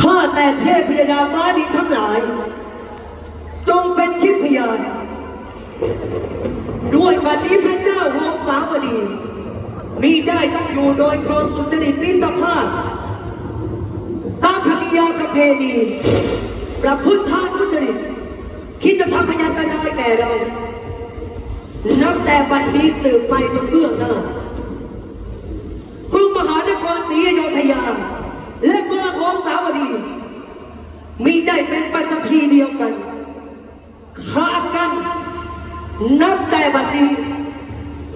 ข้าแต่เทพพยดาฟ้าดินทั้งหลาย จงเป็นทิพยานด้วยบัดนี้พระเจ้าของสาวดี มีได้ตั้งอยู่โดยครองสุจริตมิตรภาพตามคติยาประเพณีประพฤติทางทุจริตคิดจะทำพยานตรายแก่เรา นับแต่บัดนี้สืบไปจนเบื้องหน้า กรุงมหานครศรีอยุธยา และเมืองของสาวดี มีได้ เป็นปัตตภีเดียวกันขากันนับแต่บัดนี้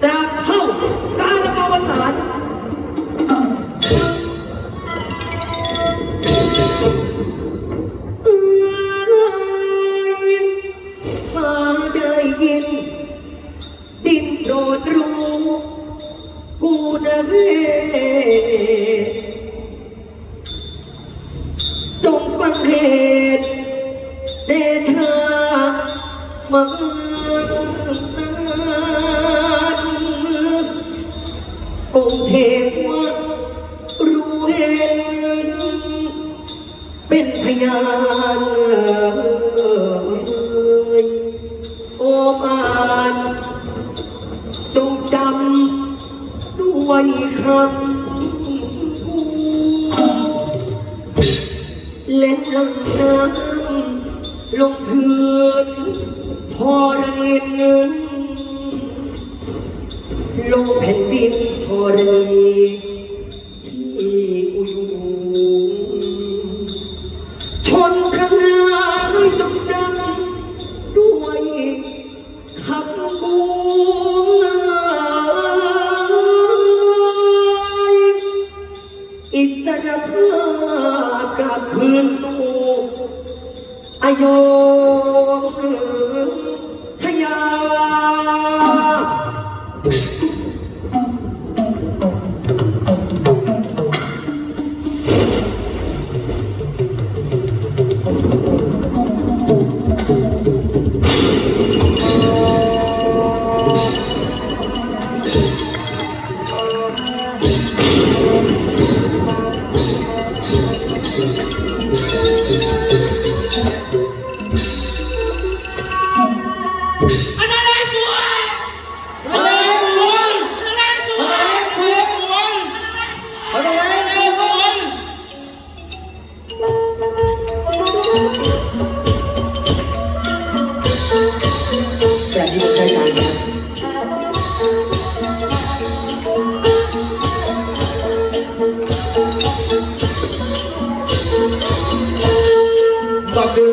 ตราเท่าการระวสารเอยฟ้าได้ยิน ดินโปรดรู้ กูนะเรจ มังสารองค์เทพว่ารู้เห็น เป็นพยานโอมานจงจำด้วยคำกูเล่นน้ำน้ำลงพื้น รนินลงแผ่นดินทอรณีที่อุยูชนคณะให้จงจำด้วยคำกูอิสรภาพกลับคืนสู่อโยธ อัน Bater